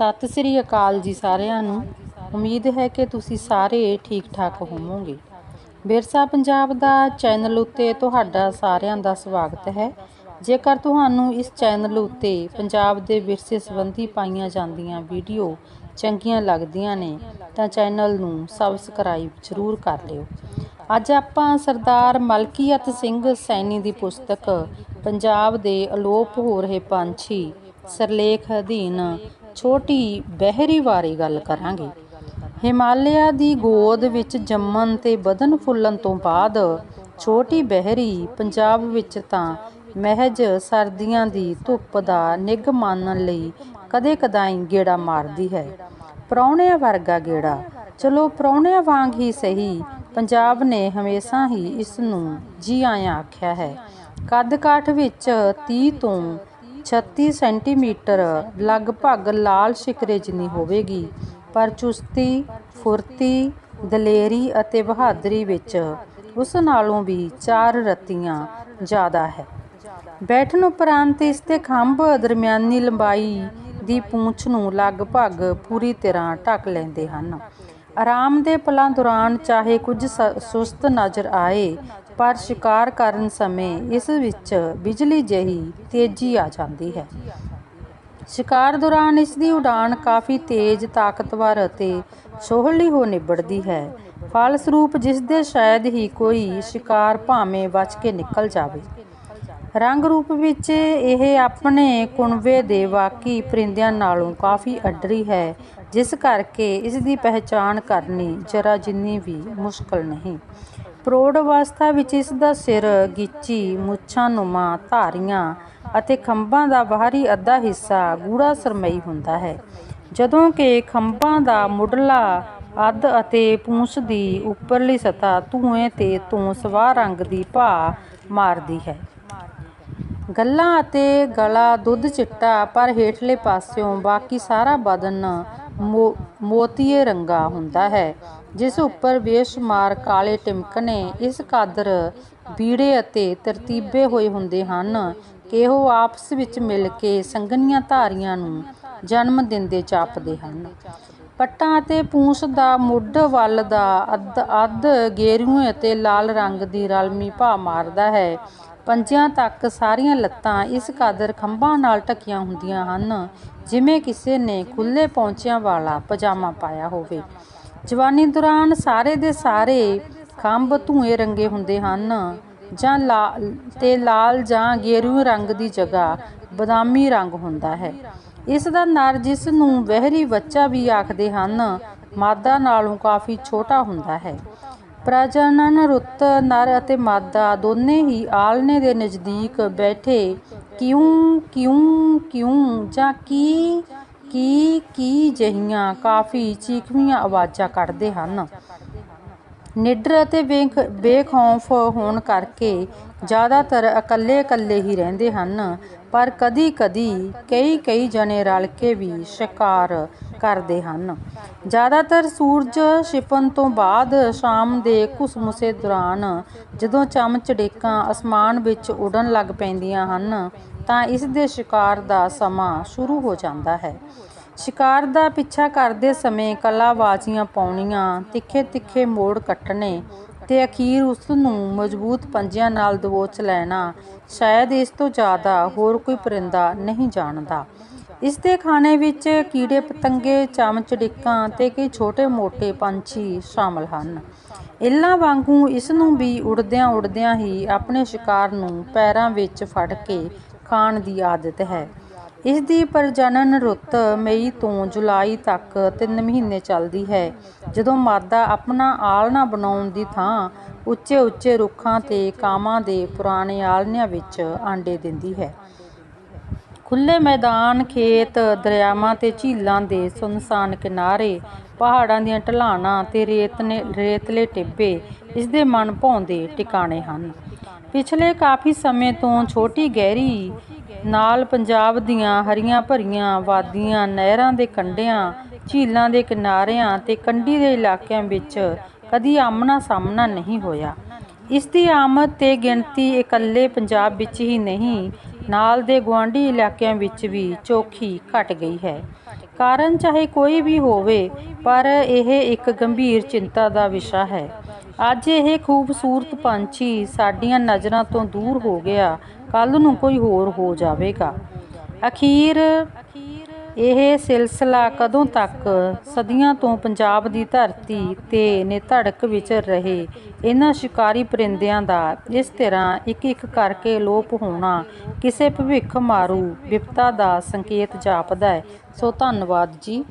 ਸਤਿ ਸ੍ਰੀ ਅਕਾਲ ਜੀ ਸਾਰਿਆਂ ਨੂੰ। ਉਮੀਦ ਹੈ ਕਿ ਤੁਸੀਂ ਸਾਰੇ ਠੀਕ ਠਾਕ ਹੋਵੋਗੇ। ਵਿਰਸਾ ਪੰਜਾਬ ਦਾ ਚੈਨਲ ਉੱਤੇ ਤੁਹਾਡਾ ਸਾਰਿਆਂ ਦਾ ਸਵਾਗਤ ਹੈ। ਜੇਕਰ ਤੁਹਾਨੂੰ ਇਸ ਚੈਨਲ ਉੱਤੇ ਪੰਜਾਬ ਦੇ ਵਿਰਸੇ ਸੰਬੰਧੀ ਪਾਈਆਂ ਜਾਂਦੀਆਂ ਵੀਡੀਓ ਚੰਗੀਆਂ ਲੱਗਦੀਆਂ ਨੇ, ਤਾਂ ਚੈਨਲ ਨੂੰ ਸਬਸਕ੍ਰਾਈਬ ਜ਼ਰੂਰ ਕਰ ਲਿਓ। ਅੱਜ ਆਪਾਂ ਸਰਦਾਰ ਮਲਕੀਅਤ ਸਿੰਘ ਸੈਣੀ ਦੀ ਪੁਸਤਕ, ਪੰਜਾਬ ਦੇ ਅਲੋਪ ਹੋ ਰਹੇ ਪੰਛੀ, ਸਰਲੇਖ ਅਧੀਨ ਛੋਟੀ ਬਹਿਰੀ ਬਾਰੇ ਗੱਲ ਕਰਾਂਗੇ। ਹਿਮਾਲਿਆ ਦੀ ਗੋਦ ਵਿੱਚ ਜੰਮਣ ਤੇ ਵਧਣ ਫੁੱਲਣ ਤੋਂ ਬਾਅਦ ਛੋਟੀ ਬਹਿਰੀ ਪੰਜਾਬ ਵਿੱਚ ਤਾਂ ਮਹਿਜ ਸਰਦੀਆਂ ਦੀ ਧੁੱਪ ਦਾ ਨਿੱਘ ਮਾਨਣ ਲਈ ਕਦੇ ਕਦਾਈ ਗੇੜਾ ਮਾਰਦੀ ਹੈ। ਪ੍ਰਾਹੁਣਿਆਂ ਵਰਗਾ ਗੇੜਾ। ਚਲੋ ਪ੍ਰਾਹੁਣਿਆਂ ਵਾਂਗ ਹੀ ਸਹੀ, ਪੰਜਾਬ ਨੇ ਹਮੇਸ਼ਾ ਹੀ ਇਸ ਨੂੰ ਜੀ ਆਇਆਂ ਆਖਿਆ ਹੈ। ਕੱਦ ਕਾਠ ਵਿੱਚ 30 ਤੋਂ 36 ਸੈਂਟੀਮੀਟਰ ਲਗਭਗ ਲਾਲ ਸ਼ਿਕਰੇ ਜਿੰਨੀ ਹੋਵੇਗੀ, ਪਰ ਚੁਸਤੀ, ਫੁਰਤੀ, ਦਲੇਰੀ ਅਤੇ ਬਹਾਦਰੀ ਵਿੱਚ ਉਸ ਨਾਲੋਂ ਵੀ ਚਾਰ ਰੱਤੀਆਂ ਜ਼ਿਆਦਾ ਹੈ। ਬੈਠਣ ਉਪਰੰਤ ਇਸ ਦੇ ਖੰਭ ਦਰਮਿਆਨੀ ਲੰਬਾਈ ਦੀ ਪੂੰਛ ਨੂੰ ਲਗਭਗ ਪੂਰੀ ਤਰ੍ਹਾਂ ਢੱਕ ਲੈਂਦੇ ਹਨ। ਆਰਾਮ ਦੇ ਪਲਾਂ ਦੌਰਾਨ ਚਾਹੇ ਕੁਝ ਸ- ਸੁਸਤ ਨਜ਼ਰ ਆਏ, ਪਰ ਸ਼ਿਕਾਰ ਕਰਨ ਸਮੇਂ ਇਸ ਵਿੱਚ ਬਿਜਲੀ ਜਿਹੀ ਤੇਜ਼ੀ ਆ ਜਾਂਦੀ ਹੈ। ਸ਼ਿਕਾਰ ਦੌਰਾਨ ਇਸ ਦੀ ਉਡਾਨ ਕਾਫੀ ਤੇਜ਼, ਤਾਕਤਵਰ ਅਤੇ ਸੋਹਲੀ ਹੋ ਨਿਬੜਦੀ ਹੈ। ਫਲਸਰੂਪ ਜਿਸ ਦੇ ਸ਼ਾਇਦ ਹੀ ਕੋਈ ਸ਼ਿਕਾਰ ਭਾਵੇਂ ਬਚ ਕੇ ਨਿਕਲ ਜਾਵੇ। ਰੰਗ ਰੂਪ ਵਿੱਚ ਇਹ ਆਪਣੇ ਕੁਣਵੇ ਦੇ ਬਾਕੀ ਪਰਿੰਦਿਆਂ ਨਾਲੋਂ ਕਾਫੀ ਅੱਡਰੀ ਹੈ, ਜਿਸ ਕਰਕੇ ਇਸ ਦੀ ਪਹਿਚਾਣ ਕਰਨੀ ਜਰਾ ਜਿੰਨੀ ਵੀ ਮੁਸ਼ਕਲ ਨਹੀਂ। ਪ੍ਰੌੜ ਅਵਸਥਾ ਵਿੱਚ ਇਸ ਦਾ ਸਿਰ ਗਿੱਚੀ, ਮੁੱਛਾਂ ਨੁਮਾ, ਧਾਰੀਆਂ ਅਤੇ ਖੰਭਾਂ ਦਾ ਬਾਹਰੀ ਅੱਧਾ ਹਿੱਸਾ ਗੂੜਾ ਸਰਮਈ ਹੁੰਦਾ ਹੈ। ਜਦੋਂ ਕਿ ਖੰਭਾਂ ਦਾ ਮੁੱਢਲਾ ਅੱਧ ਅਤੇ ਪੂੰਛ ਦੀ ਉੱਪਰਲੀ ਸਤ੍ਹਾ ਧੂਏ ਤੇ ਤੋਂ ਸਵਾਹ ਰੰਗ ਦੀ ਭਾ ਮਾਰਦੀ ਹੈ। ਗੱਲਾਂ ਅਤੇ ਗਲਾ ਦੁੱਧ ਚਿੱਟਾ, ਪਰ ਹੇਠਲੇ ਪਾਸਿਓਂ ਬਾਕੀ ਸਾਰਾ ਬਦਨ ਮੋ- ਮੋਤੀਏ ਰੰਗਾ ਹੁੰਦਾ ਹੈ, ਜਿਸ ਉੱਪਰ ਬੇਸ਼ੁਮਾਰ ਕਾਲੇ ਟਿਮਕਣੇ ਇਸ ਕਦਰ ਬੀੜੇ ਅਤੇ ਤਰਤੀਬੇ ਹੋਏ ਹੁੰਦੇ ਹਨ। ਕਿ ਉਹ ਆਪਸ ਵਿੱਚ ਮਿਲ ਕੇ ਸੰਘਣੀਆਂ ਧਾਰੀਆਂ ਨੂੰ ਜਨਮ ਦਿੰਦੇ ਜਾਪਦੇ ਹਨ। ਪੱਟਾਂ ਅਤੇ ਪੂੰਛ ਦਾ ਮੁੱਢ ਵੱਲ ਦਾ ਅੱਧ ਅੱਧ ਗੇਰੂਏ ਅਤੇ ਲਾਲ ਰੰਗ ਦੀ ਰਲਮੀ ਭਾ ਮਾਰਦਾ ਹੈ। ਪੰਜਿਆਂ ਤੱਕ ਸਾਰੀਆਂ ਲੱਤਾਂ ਇਸ ਕਾਦਰ ਖੰਭਾਂ ਨਾਲ ਢੱਕੀਆਂ ਹੁੰਦੀਆਂ ਹਨ, ਜਿਵੇਂ ਕਿਸੇ ਨੇ ਖੁੱਲੇ ਪੌਂਚਿਆਂ ਵਾਲਾ ਪਜਾਮਾ ਪਾਇਆ ਹੋਵੇ। ਜਵਾਨੀ ਦੌਰਾਨ ਸਾਰੇ ਦੇ ਸਾਰੇ ਖੰਭ ਧੂਏ ਰੰਗੇ ਹੁੰਦੇ ਹਨ, ਜਾਂ ਲਾਲ ਤੇ ਲਾਲ ਜਾਂ ਗੇਰੂ ਰੰਗ ਦੀ ਜਗ੍ਹਾ ਬਦਾਮੀ ਰੰਗ ਹੁੰਦਾ ਹੈ। ਇਸ ਦਾ ਨਰ ਜਿਸ ਨੂੰ ਵਹਿਰੀ ਬੱਚਾ ਵੀ ਆਖਦੇ ਹਨ, ਮਾਦਾ ਨਾਲੋਂ ਕਾਫੀ ਛੋਟਾ ਹੁੰਦਾ ਹੈ। ਪ੍ਰਜਨਨ, ਰੁੱਤ, ਨਰ ਅਤੇ ਮਾਦਾ ਦੋਨੇ ਹੀ ਆਲਣੇ ਦੇ ਨਜ਼ਦੀਕ ਬੈਠੇ। ਕਿਉਂ ਕਿਉਂ ਕਿਉਂ ਜਾਂ ਕੀ ਕੀ ਕੀ ਜਹੀਆਂ ਕਾਫੀ ਚੀਖਵੀਆਂ ਆਵਾਜ਼ਾਂ ਕੱਢਦੇ ਹਨ। ਨਿਡਰ ਅਤੇ ਬੇਖ ਬੇਖੌਫ ਹੋਣ ਕਰਕੇ ਜ਼ਿਆਦਾਤਰ ਇਕੱਲੇ ਇਕੱਲੇ ਹੀ ਰਹਿੰਦੇ ਹਨ, ਪਰ ਕਦੀ ਕਦੀ ਕਈ ਕਈ ਜਣੇ ਰਲ ਕੇ ਵੀ ਸ਼ਿਕਾਰ ਕਰਦੇ ਹਨ। ਜ਼ਿਆਦਾਤਰ ਸੂਰਜ ਛਿਪਣ ਤੋਂ ਬਾਅਦ ਸ਼ਾਮ ਦੇ ਘੁਸਮੁਸੇ ਦੌਰਾਨ ਜਦੋਂ ਚਮ ਚੜੇਕਾਂ ਅਸਮਾਨ ਵਿੱਚ ਉੱਡਣ ਲੱਗ ਪੈਂਦੀਆਂ ਹਨ, ਤਾਂ ਇਸ ਦੇ ਸ਼ਿਕਾਰ ਦਾ ਸਮਾਂ ਸ਼ੁਰੂ ਹੋ ਜਾਂਦਾ ਹੈ। ਸ਼ਿਕਾਰ ਦਾ ਪਿੱਛਾ ਕਰਦੇ ਸਮੇਂ ਕਲਾਬਾਜ਼ੀਆਂ ਪਾਉਣੀਆਂ ਤਿੱਖੇ ਤਿੱਖੇ ਮੋੜ ਕੱਟਣੇ ਤੇ ਅਖੀਰ ਉਸ ਨੂੰ ਮਜ਼ਬੂਤ ਪੰਜਿਆਂ ਨਾਲ ਦਬੋਚ ਲੈਣਾ ਸ਼ਾਇਦ ਇਸ ਤੋਂ ਜ਼ਿਆਦਾ ਹੋਰ ਕੋਈ ਪਰਿੰਦਾ ਨਹੀਂ ਜਾਣਦਾ। ਇਸ ਦੇ ਖਾਣੇ ਵਿੱਚ ਕੀੜੇ ਪਤੰਗੇ ਚਮਚੜਿੱਕਾਂ ਤੇ ਕਈ ਛੋਟੇ-ਮੋਟੇ ਪੰਛੀ ਸ਼ਾਮਲ ਹਨ। ਇੱਲਾਂ ਵਾਂਗੂ ਇਸ ਨੂੰ ਵੀ ਉੜਦਿਆਂ ਉੜਦਿਆਂ ਹੀ ਆਪਣੇ ਸ਼ਿਕਾਰ ਨੂੰ ਪੈਰਾਂ ਵਿੱਚ ਫੜ ਕੇ ਖਾਣ ਦੀ ਆਦਤ ਹੈ। ਇਸ ਦੀ ਪ੍ਰਜਨਨ ਰੁੱਤ ਮਈ ਤੋਂ ਜੁਲਾਈ ਤੱਕ 3 ਮਹੀਨੇ ਚੱਲਦੀ ਹੈ। ਜਦੋਂ ਮਾਦਾ ਆਪਣਾ ਆਲਣਾ ਬਣਾਉਣ ਦੀ ਥਾਂ ਉੱਚੇ ਉੱਚੇ ਰੁੱਖਾਂ ਤੇ ਕਾਮਾਂ ਦੇ ਪੁਰਾਣੇ ਆਲਣਿਆਂ ਵਿੱਚ ਆਂਡੇ ਦਿੰਦੀ ਹੈ। ਖੁੱਲੇ ਮੈਦਾਨ, ਖੇਤ, ਦਰਿਆਵਾਂ ਤੇ ਝੀਲਾਂ ਦੇ ਸੁੰਨਸਾਨ ਕਿਨਾਰੇ, ਪਹਾੜਾਂ ਦੀਆਂ ਢਲਾਣਾਂ ਤੇ ਰੇਤਨੇ, ਰੇਤਲੇ ਟਿੱਬੇ ਇਸ ਦੇ ਮਨ ਭਾਉਂਦੇ ਟਿਕਾਣੇ ਹਨ। ਪਿਛਲੇ ਕਾਫੀ ਸਮੇਂ ਤੋਂ ਛੋਟੀ ਗਹਿਰੀ ਨਾਲ ਪੰਜਾਬ ਦੀਆਂ ਹਰੀਆਂ ਭਰੀਆਂ ਵਾਦੀਆਂ, ਨਹਿਰਾਂ ਦੇ ਕੰਢਿਆਂ, ਝੀਲਾਂ ਦੇ ਕਿਨਾਰਿਆਂ ਤੇ ਕੰਢੀ ਦੇ ਇਲਾਕਿਆਂ ਵਿੱਚ ਕਦੀ ਆਮਣਾ ਸਾਹਮਣਾ ਨਹੀਂ ਹੋਇਆ। ਇਸ ਦੀ ਆਮਦ ਤੇ ਗਿਣਤੀ ਇਕੱਲੇ ਪੰਜਾਬ ਵਿੱਚ ਹੀ ਨਹੀਂ ਨਾਲ ਦੇ ਗੁਆਂਢੀ ਇਲਾਕਿਆਂ ਵਿੱਚ ਵੀ ਚੋਖੀ ਘਟ ਗਈ ਹੈ। ਕਾਰਨ ਚਾਹੇ ਕੋਈ ਵੀ ਹੋਵੇ, ਪਰ ਇਹ ਇੱਕ ਗੰਭੀਰ ਚਿੰਤਾ ਦਾ ਵਿਸ਼ਾ ਹੈ। ਅੱਜ ਇਹ ਖੂਬਸੂਰਤ ਪੰਛੀ ਸਾਡੀਆਂ ਨਜ਼ਰਾਂ ਤੋਂ ਦੂਰ ਹੋ ਗਿਆ। ਕੱਲ ਨੂੰ ਕੋਈ ਹੋਰ ਹੋ ਜਾਵੇਗਾ। ਅਖੀਰ ਇਹ ਸਿਲਸਿਲਾ ਕਦੋਂ ਤੱਕ ਸਦੀਆਂ ਤੋਂ ਪੰਜਾਬ ਦੀ ਧਰਤੀ ਤੇ ਨਿਧੜਕ ਵਿੱਚ ਰਹੇ? ਇਹਨਾਂ ਸ਼ਿਕਾਰੀ ਪਰਿੰਦਿਆਂ ਦਾ ਇਸ ਤਰ੍ਹਾਂ ਇੱਕ ਇੱਕ ਕਰਕੇ ਲੋਪ ਹੋਣਾ ਕਿਸੇ ਭਵਿੱਖ ਮਾਰੂ ਵਿਪਤਾ ਦਾ ਸੰਕੇਤ ਜਾਪਦਾ ਹੈ। ਸੋ ਧੰਨਵਾਦ ਜੀ।